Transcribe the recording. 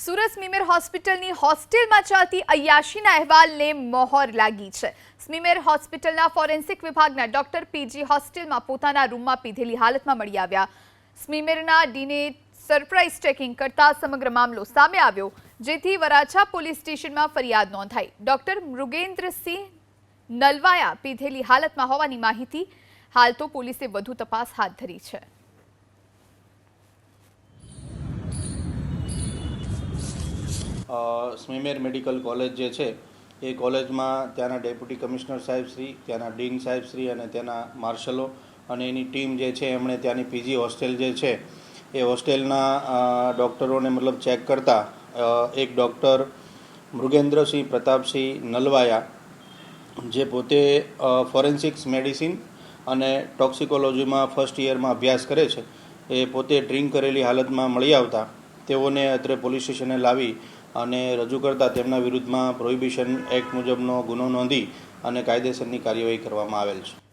સુરત સ્મીમેર હોસ્પિટલની હોસ્ટેલમાં ચાલતી અયાશીના અહેવાલને મોહર લાગી છે. સ્મીમેર હોસ્પિટલના ફોરેન્સિક વિભાગના ડોક્ટર પીજી હોસ્ટેલમાં પોતાના રૂમમાં પીધેલી હાલતમાં મળી આવ્યા. સ્મીમેરના ડીને સરપ્રાઇઝ ચેકિંગ કરતા સમગ્ર મામલો સામે આવ્યો, જેથી વરાછા પોલીસ સ્ટેશનમાં ફરિયાદ નોંધાઈ. ડોક્ટર મૃગેન્દ્રસિંહ નલવાયા પીધેલી હાલતમાં હોવાની માહિતી, હાલ તો પોલીસે વધુ તપાસ હાથ ધરી છે. સ્મીમેર મેડિકલ કોલેજ જે છે, એ કોલેજમાં ત્યાંના ડેપ્યુટી કમિશનર સાહેબ શ્રી, ત્યાંના ડીન સાહેબશ્રી અને ત્યાંના માર્શલો અને એની ટીમ જે છે, એમણે ત્યાંની પીજી હોસ્ટેલ જે છે, એ હોસ્ટેલના ડૉક્ટરોને મતલબ ચેક કરતા એક ડૉક્ટર મૃગેન્દ્રસિંહ પ્રતાપસિંહ નલવાયા, જે પોતે ફોરેન્સિક્સ મેડિસિન અને ટોક્સિકોલોજીમાં ફર્સ્ટ યરમાં અભ્યાસ કરે છે, એ પોતે ડ્રિંક કરેલી હાલતમાં મળી આવતા, તેઓને અત્રે પોલીસ સ્ટેશને લાવી અને રજૂ કરતા તેમના વિરુદ્ધમાં પ્રોહિબિશન એક્ટ મુજબનો ગુનો નોંધી અને કાયદેસરની કાર્યવાહી કરવામાં આવેલ છે.